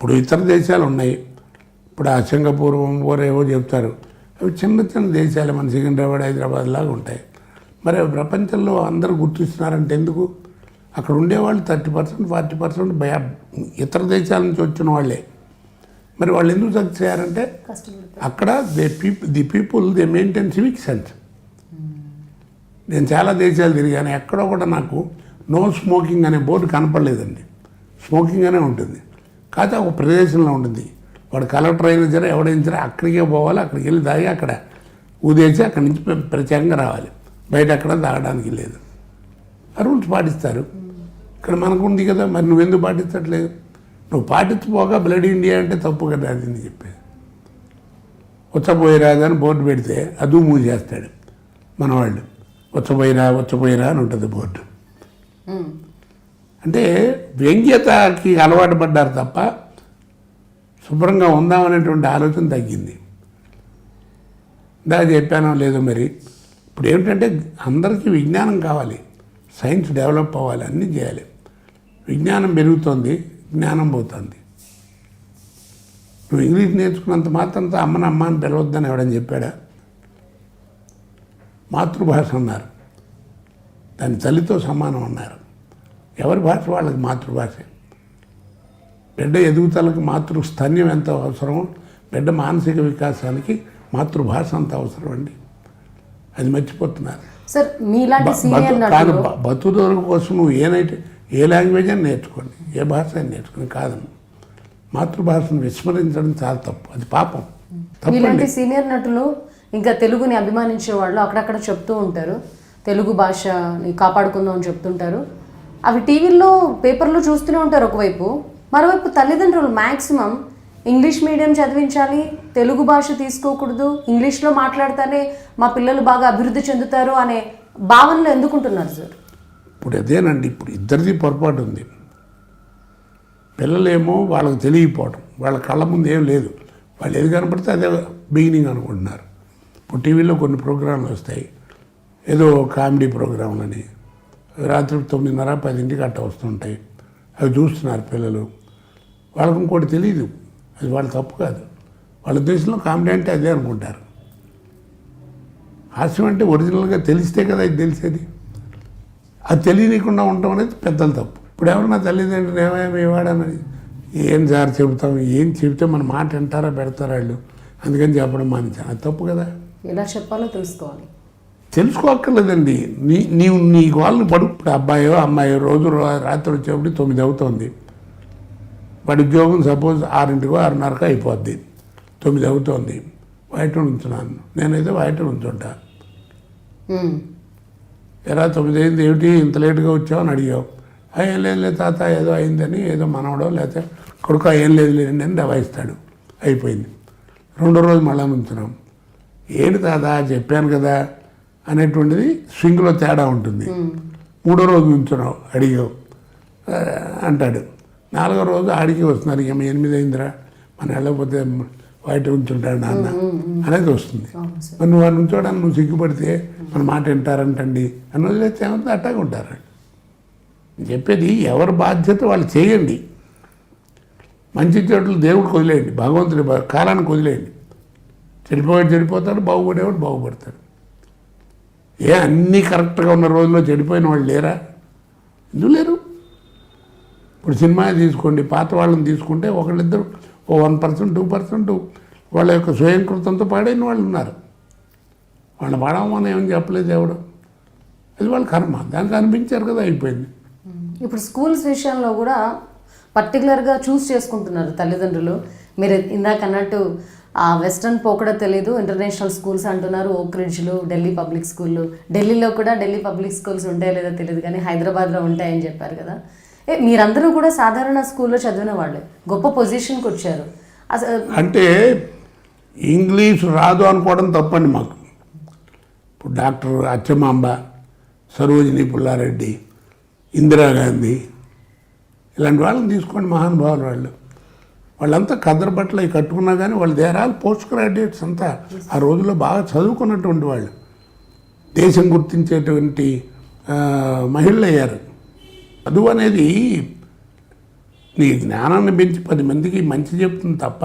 ఇప్పుడు ఇతర దేశాలు ఉన్నాయి. ఇప్పుడు ఆ సింగపూర్ ఓర్ ఏవో చెప్తారు. అవి చిన్న చిన్న దేశాలు మన సికింద్రాబాద్ హైదరాబాద్ లాగా ఉంటాయి. మరి ప్రపంచంలో అందరూ గుర్తిస్తున్నారంటే ఎందుకు? అక్కడ ఉండేవాళ్ళు థర్టీ పర్సెంట్ ఫార్టీ పర్సెంట్ భయ ఇతర దేశాల నుంచి వచ్చిన వాళ్ళే. మరి వాళ్ళు ఎందుకు సక్సెస్ అయ్యారంటే అక్కడ they people the people they maintain civic sense. నేను చాలా దేశాలు తిరిగాను. ఎక్కడో కూడా నాకు నో స్మోకింగ్ అనే బోర్డు కనపడలేదండి. స్మోకింగ్ అనే ఉంటుంది. కాకపోతే ఒక ప్రదేశంలో ఉంటుంది వాడు కలెక్టర్ అయినా సరే ఎవడైనా సరే అక్కడికే పోవాలి అక్కడికి వెళ్ళి దాగి అక్కడ ఉదేసి అక్కడి నుంచి ప్రత్యేకంగా రావాలి. బయట అక్కడ తాగడానికి లేదు. ఆ రూల్స్ పాటిస్తారు. ఇక్కడ మనకు ఉంది కదా మరి నువ్వెందుకు పాటించట్లేదు? నువ్వు పాటించపోగా బ్లడ్ ఇండియా అంటే తప్పు కదా అది అని చెప్పేది. వచ్చపోయిరా అని బోర్డు పెడితే అదూ మూసేస్తాడు. మనవాళ్ళు వచ్చపోయిరా వచ్చపోయిరా అని ఉంటుంది బోర్డు. అంటే వ్యంగ్యతకి అలవాటు పడ్డారు తప్ప శుభ్రంగా ఉందామనేటువంటి ఆలోచన తగ్గింది. ఇందాక చెప్పానో లేదో మరి. ఇప్పుడు ఏమిటంటే అందరికీ విజ్ఞానం కావాలి. సైన్స్ డెవలప్ అవ్వాలి అన్నీ చేయాలి. విజ్ఞానం పెరుగుతోంది జ్ఞానం పోతుంది. నువ్వు ఇంగ్లీష్ నేర్చుకున్నంత మాత్రంతో అమ్మని అమ్మ అని పిలవద్దని ఎవడని చెప్పాడా? మాతృభాష అన్నారు. దాని తల్లితో సమానం అన్నారు. ఎవరి భాష వాళ్ళకి మాతృభాష. బిడ్డ ఎదుగుదలకు మాతృ స్తన్యం ఎంత అవసరమో బిడ్డ మానసిక వికాసానికి మాతృభాష అంత అవసరం అండి. అది మర్చిపోతున్నారు. సార్ మీలాంటి బ- సీనియర్ బతు- కాదు నటులు బ- బతుకుదొరకు కోసం నువ్వు ఏనైతే ఏ లాంగ్వేజ్ అని నేర్చుకోండి. ఏ భాష అని నేర్చుకోండి. కాదమ్మ. మాతృభాషను విస్మరించడం చాలా తప్పు. అది పాపం. మీలాంటి సీనియర్ నటులు ఇంకా తెలుగుని అభిమానించే వాళ్ళు అక్కడక్కడ చెప్తూ ఉంటారు. తెలుగు భాషని కాపాడుకుందాం అని చెప్తుంటారు. అవి టీవీల్లో పేపర్లో చూస్తూనే ఉంటారు ఒకవైపు. మరోవైపు తల్లిదండ్రులు మ్యాక్సిమం ఇంగ్లీష్ మీడియం చదివించాలి తెలుగు భాష తీసుకోకూడదు ఇంగ్లీష్లో మాట్లాడితేనే మా పిల్లలు బాగా అభివృద్ధి చెందుతారు అనే భావనలో ఎందుకుంటున్నారు సార్? ఇప్పుడు అదేనండి ఇప్పుడు ఇద్దరిది పొరపాటు ఉంది. పిల్లలేమో వాళ్ళకి తెలియకపోవటం వాళ్ళ కళ్ళ ముందు ఏం లేదు. వాళ్ళు ఏది కనపడితే అదే బిగినింగ్ అనుకుంటున్నారు. ఇప్పుడు టీవీలో కొన్ని ప్రోగ్రాంలు వస్తాయి. ఏదో కామెడీ ప్రోగ్రాంలని రాత్రి తొమ్మిదిన్నర పదింటికి అట్ట వస్తుంటాయి. అవి చూస్తున్నారు పిల్లలు. వాళ్ళకి ఇంకోటి తెలియదు అది వాళ్ళ తప్పు కాదు. వాళ్ళ ఉద్దేశంలో కామెడీ అంటే అదే అనుకుంటారు. హాస్యం అంటే ఒరిజినల్గా తెలిస్తే కదా ఇది తెలిసేది. అది తెలియనీయకుండా ఉండటం అనేది పెద్దల తప్పు. ఇప్పుడు ఎవరన్నా తల్లిదండ్రులు ఏమేమి ఇవ్వడని ఏం సార్ చెబుతాం? ఏం చెబితే మన మాట వింటారా పెడతారా వాళ్ళు? అందుకని చెప్పడం మానేశాను. అది తప్పు కదా? ఎలా చెప్పాలో తెలుసుకోవాలి. తెలుసుకోక్కర్లేదండి. నీ నీవు నీ వాళ్ళని పడు ఇప్పుడు అబ్బాయో అమ్మాయో రోజు రాత్రి వచ్చేప్పుడు తొమ్మిది అవుతుంది. వాడి ఉద్యోగం సపోజ్ ఆరింటికో ఆరున్నరకో అయిపోద్ది. తొమ్మిది అవుతోంది. బయట ఉంచున్నాను నేనైతే బయట ఉంచుంటా. ఎరా తొమ్మిది అయింది? ఏమిటి? ఇంత లేటుగా వచ్చావు అని అడిగావు. "ఆ, ఏం లేదు లేదు తాత ఏదో అయిందని ఏదో మనవడో లేకపోతే కొడుకు "ఆ, ఏం లేదు లేదండి అని దవాయిస్తాడు అయిపోయింది. రెండో రోజు మళ్ళా ఉంచున్నాం ఏంటి తాత? చెప్పాను కదా. అనేటువంటిది స్వింగ్లో తేడా ఉంటుంది. మూడో రోజు ఉంచున్నావు అడిగావు. అంటాడు. నాలుగో రోజు ఆడికి వస్తున్నారు ఇక ఎనిమిది అయిందిరా? మనం వెళ్ళకపోతే బయట ఉంచుంటాడు నాన్న. అనేది వస్తుంది. మరి నువ్వు వాడిని ఉంచోడానికి నువ్వు సిగ్గుపడితే మన మాట వింటారంటండి అని వదిలేస్తే ఏమంటే అట్టాగా ఉంటారు. చెప్పేది ఎవరి బాధ్యత వాళ్ళు చేయండి. మంచి చెడులు దేవుడికి వదిలేయండి భగవంతుడి కాలానికి వదిలేయండి. చెడిపోయాడు చెడిపోతాడు బాగుపడేవాడు బాగుపడతాడు. ఏ అన్నీ కరెక్ట్గా ఉన్న రోజుల్లో చెడిపోయిన వాళ్ళు లేరా? ఎందుకు లేరు? ఇప్పుడు సినిమా తీసుకోండి పాత వాళ్ళని తీసుకుంటే ఒకళ్ళిద్దరు ఓ వన్ పర్సెంట్ టూ పర్సెంట్ వాళ్ళ యొక్క స్వయంకృతంతో పాడైన వాళ్ళు ఉన్నారు. వాళ్ళని పాడమని ఏమని చెప్పలేదు ఎవడు అది వాళ్ళ కర్మ. దానికి అనిపించారు కదా అయిపోయింది. ఇప్పుడు స్కూల్స్ విషయంలో కూడా పర్టికులర్గా చూస్ చేసుకుంటున్నారు తల్లిదండ్రులు. మీరు ఇందాక అన్నట్టు వెస్ట్రన్ పోకడ తెలీదు. ఇంటర్నేషనల్ స్కూల్స్ అంటున్నారు. ఓక్ రిడ్జ్లు ఢిల్లీ పబ్లిక్ స్కూళ్ళు. ఢిల్లీలో కూడా ఢిల్లీ పబ్లిక్ స్కూల్స్ ఉంటాయో లేదో తెలియదు కానీ హైదరాబాద్లో ఉంటాయని చెప్పారు కదా. ఏ మీరందరూ కూడా సాధారణ స్కూల్లో చదివిన వాళ్ళే. గొప్ప పొజిషన్కి వచ్చారు. అసలు అంటే ఇంగ్లీష్ రాదు అనుకోవడం తప్పండి మాకు. ఇప్పుడు డాక్టర్ అచ్చమాంబ సరోజిని పుల్లారెడ్డి ఇందిరాగాంధీ ఇలాంటి వాళ్ళని తీసుకోండి మహానుభావులు వాళ్ళు. వాళ్ళంతా కద్దరు బట్టలు అవి కట్టుకున్నా కానీ వాళ్ళ దేరాలు పోస్ట్ గ్రాడ్యుయేట్స్ అంతా. ఆ రోజుల్లో బాగా చదువుకున్నటువంటి వాళ్ళు. దేశం గుర్తించేటువంటి మహిళలు అయ్యారు. చదువు అనేది నీ జ్ఞానాన్ని పెంచి పది మందికి మంచి చెప్తుంది తప్ప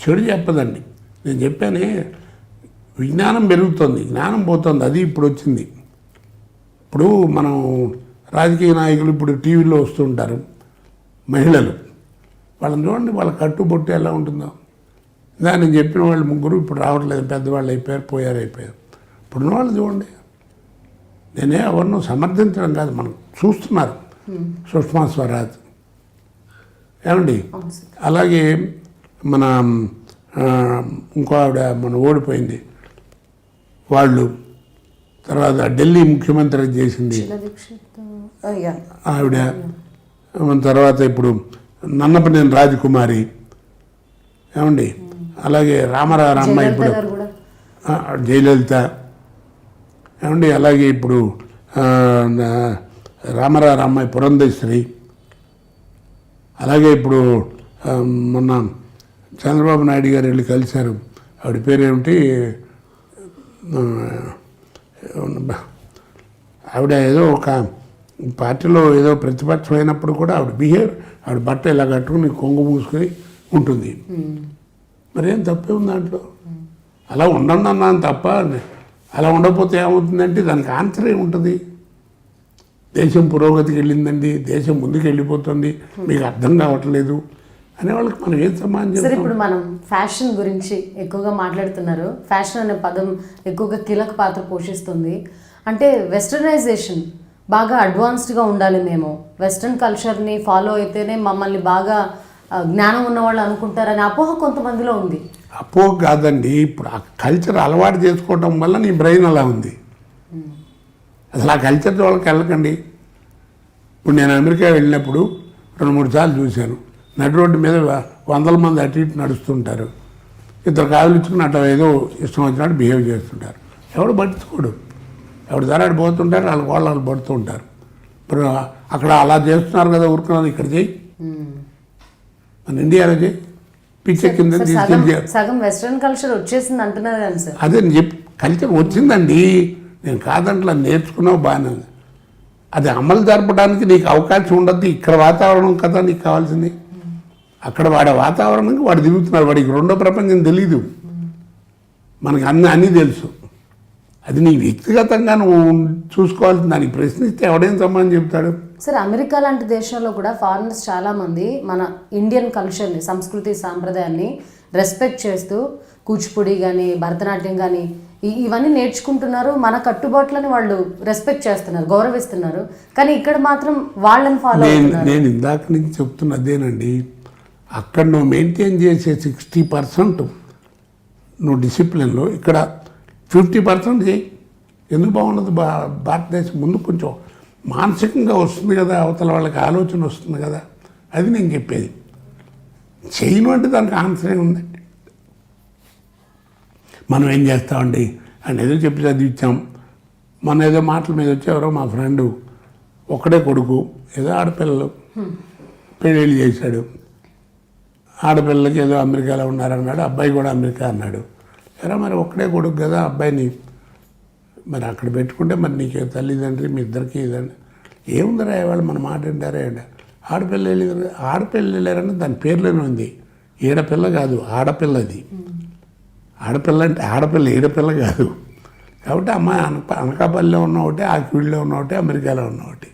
చెడు చెప్పదండి. నేను చెప్పానే విజ్ఞానం పెరుగుతుంది జ్ఞానం పోతుంది అది ఇప్పుడు వచ్చింది. ఇప్పుడు మనం రాజకీయ నాయకులు ఇప్పుడు టీవీలో వస్తుంటారు మహిళలు. వాళ్ళని చూడండి వాళ్ళ కట్టుబొట్టు ఎలా ఉంటుందో. దాన్ని చెప్పిన వాళ్ళు ముగ్గురు ఇప్పుడు రావట్లేదు పెద్దవాళ్ళు అయిపోయారు పోయారు అయిపోయారు. ఇప్పుడున్న వాళ్ళు చూడండి. నేనే ఎవరినో సమర్థించడం కాదు మనం చూస్తున్నారు. సుష్మా స్వరాజ్. ఏమండి? అలాగే మన ఇంకో ఆవిడ మన ఓడిపోయింది. వాళ్ళు తర్వాత ఢిల్లీ ముఖ్యమంత్రి చేసింది. ఆవిడ తర్వాత ఇప్పుడు నన్నపనేని రాజకుమారి. ఏమండి? అలాగే రామారావు అమ్మాయి ఇప్పుడు. జయలలిత. ఏమండి? అలాగే ఇప్పుడు రామారావు అమ్మాయి పురంధేశ్వరి. అలాగే ఇప్పుడు మొన్న చంద్రబాబు నాయుడు గారు వెళ్ళి కలిశారు. ఆవిడ పేరేమిటి? ఆవిడ ఏదో ఒక పార్టీలో ఏదో ప్రతిపక్షం అయినప్పుడు కూడా ఆవిడ బిహేవ్ ఆవిడ బట్ట ఇలా కట్టుకుని కొంగు మూసుకొని ఉంటుంది. మరేం తప్పే ఉంది దాంట్లో? అలా ఉండండి అన్నాను తప్ప అలా ఉండకపోతే ఏమవుతుందంటే దానికి ఆన్సర్ ఏముంటుంది? దేశం పురోగతికి వెళ్ళిందండి దేశం ముందుకు వెళ్ళిపోతుంది మీకు అర్థం కావట్లేదు అనే వాళ్ళకి మనం ఏం సమాధానం సార్ ఇప్పుడు మనం ఫ్యాషన్ గురించి ఎక్కువగా మాట్లాడుతున్నారు. ఫ్యాషన్ అనే పదం ఎక్కువగా కీలక పాత్ర పోషిస్తుంది. అంటే వెస్టర్నైజేషన్ బాగా అడ్వాన్స్డ్గా ఉండాలి మేము. వెస్ట్రన్ కల్చర్ని ఫాలో అయితేనే మమ్మల్ని బాగా జ్ఞానం ఉన్నవాళ్ళు అనుకుంటారనే అపోహ కొంతమందిలో ఉంది. అపో కాదండి. ఇప్పుడు ఆ కల్చర్ అలవాటు చేసుకోవటం వల్ల నీ బ్రెయిన్ అలా ఉంది. అసలు ఆ కల్చర్ వాళ్ళకి వెళ్ళకండి. ఇప్పుడు నేను అమెరికా వెళ్ళినప్పుడు రెండు మూడు సార్లు చూశాను. నడి రోడ్డు మీద వందల మంది అటు ఇటు నడుస్తుంటారు. ఇద్దరు కాదులు ఇచ్చుకుని అట్లా ఏదో ఇష్టం వచ్చినట్టు బిహేవ్ చేస్తుంటారు. ఎవడు పట్టించుకోడు. ఎవడు ధరాడు పోతుంటారు వాళ్ళ వాళ్ళు వాళ్ళు పడుతూ ఉంటారు. ఇప్పుడు అక్కడ అలా చేస్తున్నారు కదా ఊరుకున్నది ఇక్కడ చేయి. మన ఇండియాలో చేయి. సార్, తీసుకెళ్ళి సగం వెస్ట్రన్ కల్చర్ వచ్చేసింది అంటున్నారు సార్. అదే నేను చెప్పి కల్చర్ వచ్చిందండి. నేను కాదంట్లా నేర్చుకున్నావు బాగానే ఉంది. అది అమలు జరపడానికి నీకు అవకాశం ఉండద్దు. ఇక్కడ వాతావరణం కదా నీకు కావాల్సింది. అక్కడ వాడే వాతావరణంకి వాడు దిగుతున్నాడు వాడికి రెండో ప్రపంచం తెలీదు. మనకి అన్ని అన్నీ తెలుసు. అది నీ వ్యక్తిగతంగా నువ్వు చూసుకోవాల్సింది దానికి ప్రశ్నిస్తే ఎవడేం సమాధానం చెప్తాడు? సార్ అమెరికా లాంటి దేశాల్లో కూడా ఫారినర్స్ చాలా మంది మన ఇండియన్ కల్చర్ని సంస్కృతి సాంప్రదాయాన్ని రెస్పెక్ట్ చేస్తూ కూచిపూడి కానీ భరతనాట్యం కానీ ఇవన్నీ నేర్చుకుంటున్నారు. మన కట్టుబాట్లని వాళ్ళు రెస్పెక్ట్ చేస్తున్నారు గౌరవిస్తున్నారు. కానీ ఇక్కడ మాత్రం వాళ్ళని ఫాలో నేను ఇందాక నుంచి చెప్తున్న అదేనండి. అక్కడ నువ్వు మెయింటైన్ చేసే సిక్స్టీ పర్సెంట్ నువ్వు డిసిప్లిన్లో ఇక్కడ ఫిఫ్టీ పర్సెంట్ చేయి. ఎందుకు బాగుండదు? భా భారతదేశం ముందు కొంచెం మానసికంగా వస్తుంది కదా అవతల వాళ్ళకి ఆలోచన వస్తుంది కదా. అది నేను చెప్పేది. చేయను అంటే దానికి ఆన్సర్ ఉంది. మనం ఏం చేస్తామండి? అని ఏదో చెప్పి చదివించాం మన ఏదో మాటల మీద వచ్చేవారో మా ఫ్రెండు ఒక్కడే కొడుకు ఏదో ఆడపిల్లలు పెళ్ళిళ్ళు చేశాడు. ఆడపిల్లలకి ఏదో అమెరికాలో ఉన్నారన్నాడు అబ్బాయి కూడా అమెరికా అన్నాడు. ఎరా మరి ఒక్కడే కొడుకు కదా అబ్బాయిని మరి అక్కడ పెట్టుకుంటే మరి నీకు తల్లిదండ్రి మీ ఇద్దరికి ఇదండి. ఏముందిరా వాళ్ళు మన మాట వింటారే ఆడపిల్ల వెళ్ళారు ఆడపిల్ల వెళ్ళారని దాని పేర్లోనే ఉంది. ఈడపిల్ల కాదు ఆడపిల్లది. ఆడపిల్ల అంటే ఆడపిల్ల ఈడపిల్ల కాదు. కాబట్టి అమ్మాయి అనక అనకాపల్లిలో ఉన్న ఒకటి ఆ ఉన్న ఒకటి అమెరికాలో ఉన్న ఒకటి.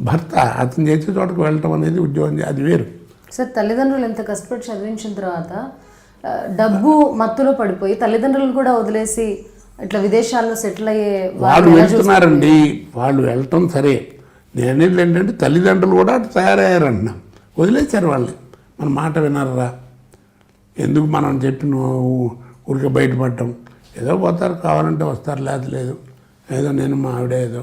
భర్త అతను చేసే చోటకు వెళ్ళటం అనేది ఉద్యోగం అది వేరు. సార్ తల్లిదండ్రులు ఎంత కష్టపడి చదివించిన తర్వాత డబ్బు మత్తులో పడిపోయి తల్లిదండ్రులను కూడా వదిలేసి ఇట్లా విదేశాల్లో సెటిల్ అయ్యే వాళ్ళు? వెళ్తున్నారండి. వాళ్ళు వెళ్ళటం సరే. నేను అనేది ఏంటంటే తల్లిదండ్రులు కూడా అటు తయారయ్యారంటున్నా వదిలేశారు వాళ్ళు మన మాట వినరా ఎందుకు మనం చెప్పిన ఊరికే బయటపడటం? ఏదో పోతారు కావాలంటే వస్తారు లేదు లేదు. ఏదో నేను మా ఆవిడ ఏదో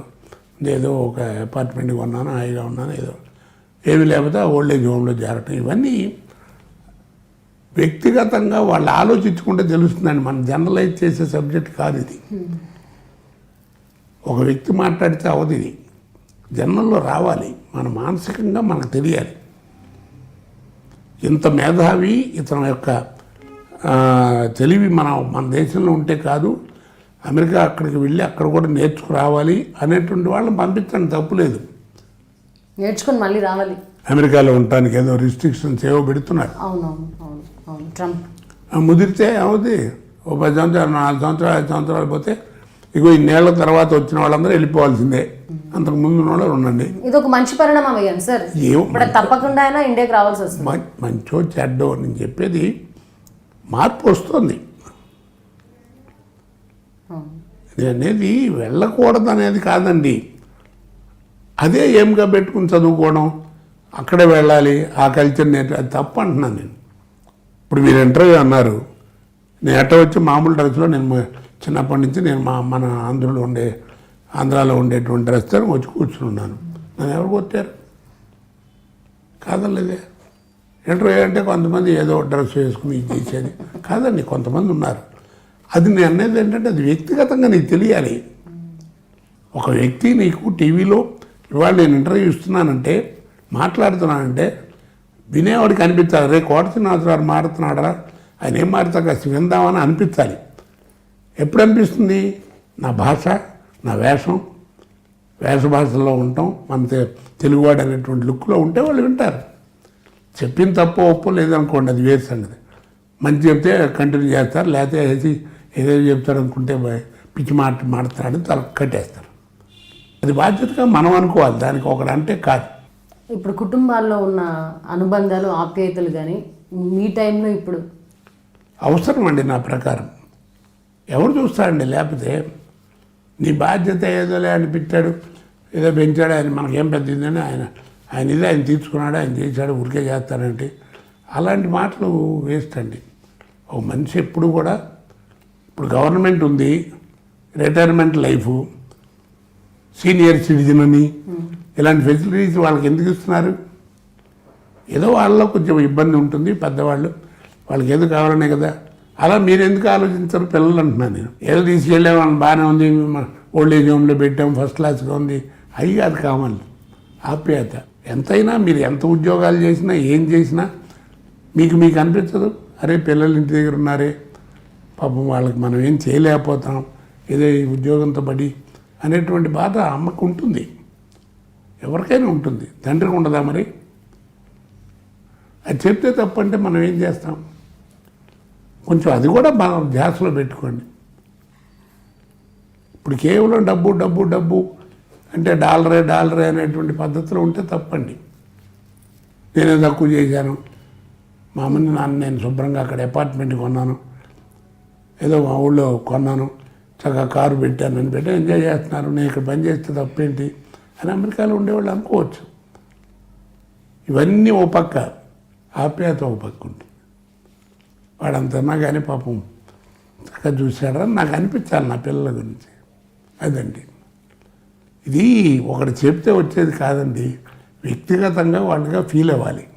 ఏదో ఒక అపార్ట్మెంట్ కొన్నాను హాయిగా ఉన్నాను ఏదో. ఏమీ లేకపోతే ఓల్డ్ ఏజ్ హోమ్లో చేరటం. ఇవన్నీ వ్యక్తిగతంగా వాళ్ళు ఆలోచించుకుంటే తెలుస్తుందండి. మనం జనరలైజ్ చేసే సబ్జెక్ట్ కాదు ఇది. ఒక వ్యక్తి మాట్లాడితే అవదు ఇది. జన్మల్లో రావాలి. మన మానసికంగా మనకు తెలియాలి. ఇంత మేధావి ఇతని యొక్క తెలివి మన మన దేశంలో ఉంటే కాదు అమెరికా అక్కడికి వెళ్ళి అక్కడ కూడా నేర్చుకురావాలి అనేటువంటి వాళ్ళని పంపించండి. తప్పులేదు నేర్చుకుని మళ్ళీ రావాలి. అమెరికాలో ఉండటానికి ఏదో రిస్ట్రిక్షన్స్ ఏవో పెడుతున్నారు. ముదిరితే అవుతుంది ఓ పది సంవత్సరాలు నాలుగు సంవత్సరాలు ఐదు సంవత్సరాలు పోతే ఇగో ఈ నేళ్ళ తర్వాత వచ్చిన వాళ్ళందరూ వెళ్ళిపోవాల్సిందే. అంతకు ముందు వాళ్ళు ఉండండి. ఇది ఒక మంచి పరిణామం అయ్యాను సార్. తప్పకుండా అయినా ఇండియాకి రావాల్సి వస్తుంది. మంచో చెడ్డో నేను చెప్పేది మార్పు వస్తుంది. అనేది వెళ్ళకూడదు అనేది కాదండి. అదే ఏంగా పెట్టుకుని చదువుకోవడం అక్కడే వెళ్ళాలి ఆ కల్చర్ నేర్చు అది తప్ప అంటున్నాను నేను. ఇప్పుడు మీరు ఇంటర్వ్యూ అన్నారు. నేను ఎట్ట వచ్చి మామూలు డ్రెస్లో నేను చిన్నప్పటి నుంచి నేను మా మన ఆంధ్రలో ఉండే ఆంధ్రాలో ఉండేటువంటి డ్రెస్తో వచ్చి కూర్చుని ఉన్నాను. నన్ను ఎవరు కొట్టారు? కాదలేదే ఇంటర్వ్యూ అంటే కొంతమంది ఏదో డ్రెస్ వేసుకుని ఇది చేసేది. కాదండి కొంతమంది ఉన్నారు. అది నేను అనేది ఏంటంటే అది వ్యక్తిగతంగా నీకు తెలియాలి. ఒక వ్యక్తి నీకు టీవీలో ఇవాళ నేను ఇంటర్వ్యూ ఇస్తున్నానంటే మాట్లాడుతున్నానంటే వినేవాడికి అనిపించాలి రే కోట శ్రీనివాసరావు మారుతున్నాడరా? ఆయన ఏం మారుతా కాస్త విందామని అనిపించాలి ఎప్పుడు అనిపిస్తుంది? నా భాష నా వేషం వేష భాషలో ఉంటాం. మన తెలుగువాడు అనేటువంటి లుక్లో ఉంటే వాళ్ళు వింటారు. చెప్పిన తప్పు ఒప్పు లేదనుకోండి అది వేరు సంగతి. మంచి చెప్తే కంటిన్యూ చేస్తారు. లేకపోతే వేసి ఏదో చెప్తారు అనుకుంటే పిచ్చి మాట మాడతాడని తల కట్టేస్తారు అది బాధ్యతగా మనం అనుకోవాలి. దానికి ఒకడంటే అంటే కాదు. ఇప్పుడు కుటుంబాల్లో ఉన్న అనుబంధాలు ఆప్యాయతలు కానీ మీ టైంలో ఇప్పుడు? అవసరం అండి నా ప్రకారం. ఎవరు చూస్తారండి? లేకపోతే నీ బాధ్యత ఏదోలే అని పెట్టాడు ఏదో పెంచాడు ఆయన మనకేం పెద్ద ఇదని ఆయన ఆయన ఇది ఆయన తీర్చుకున్నాడు ఆయన చేశాడు ఊరికే చేస్తారంటే అలాంటి మాటలు వేస్ట్ అండి. ఒక మనిషి ఎప్పుడు కూడా ఇప్పుడు గవర్నమెంట్ ఉంది రిటైర్మెంట్ లైఫ్ సీనియర్ సిటిజన్ అని ఇలాంటి ఫెసిలిటీస్ వాళ్ళకి ఎందుకు ఇస్తున్నారు? ఏదో వాళ్ళలో కొంచెం ఇబ్బంది ఉంటుంది పెద్దవాళ్ళు వాళ్ళకి ఏదో కావాలనే కదా. అలా మీరు ఎందుకు ఆలోచించరు? పిల్లలు అంటున్నాను నేను. ఏదో తీసుకెళ్ళాం బాగానే ఉంది ఓల్డ్ ఏజ్ హోమ్లో పెట్టాం ఫస్ట్ క్లాస్గా ఉంది. అవి కాదు కావాలి ఆప్యాయత. ఎంతైనా మీరు ఎంత ఉద్యోగాలు చేసినా ఏం చేసినా మీకు మీకు అనిపించదు. అరే పిల్లలు ఇంటి దగ్గర ఉన్నారే పాపం వాళ్ళకి మనం ఏం చేయలేకపోతాం. ఏదో ఉద్యోగంతో పడి అనేటువంటి బాధ అమ్మకు ఉంటుంది. ఎవరికైనా ఉంటుంది. తండ్రికి ఉండదా మరి? అది చెప్తే తప్పంటే మనం ఏం చేస్తాం? కొంచెం అది కూడా మనం ధ్యాసలో పెట్టుకోండి. ఇప్పుడు కేవలం డబ్బు డబ్బు డబ్బు అంటే డాలరే డాలరే అనేటువంటి పద్ధతిలో ఉంటే తప్పండి. నేనే తక్కువ చేశాను? మా అమ్మని నాన్న నేను శుభ్రంగా అక్కడ అపార్ట్మెంట్ కొన్నాను. ఏదో మా ఊళ్ళో కొన్నాను. చక్కగా కారు పెట్టాను అని పెట్టి ఎంజాయ్ చేస్తున్నారు. నేను ఇక్కడ పని చేస్తే తప్పేంటి అని అమెరికాలో ఉండేవాళ్ళు అనుకోవచ్చు. ఇవన్నీ ఓ పక్క ఆప్యాయత ఒక పక్క ఉంటుంది వాడంతన్నా కానీ పాపం చక్కగా చూశాడని నాకు అనిపించాలి నా పిల్లల గురించి. అదండి. ఇది ఒకటి చెప్తే వచ్చేది కాదండి. వ్యక్తిగతంగా వాళ్ళగా ఫీల్ అవ్వాలి.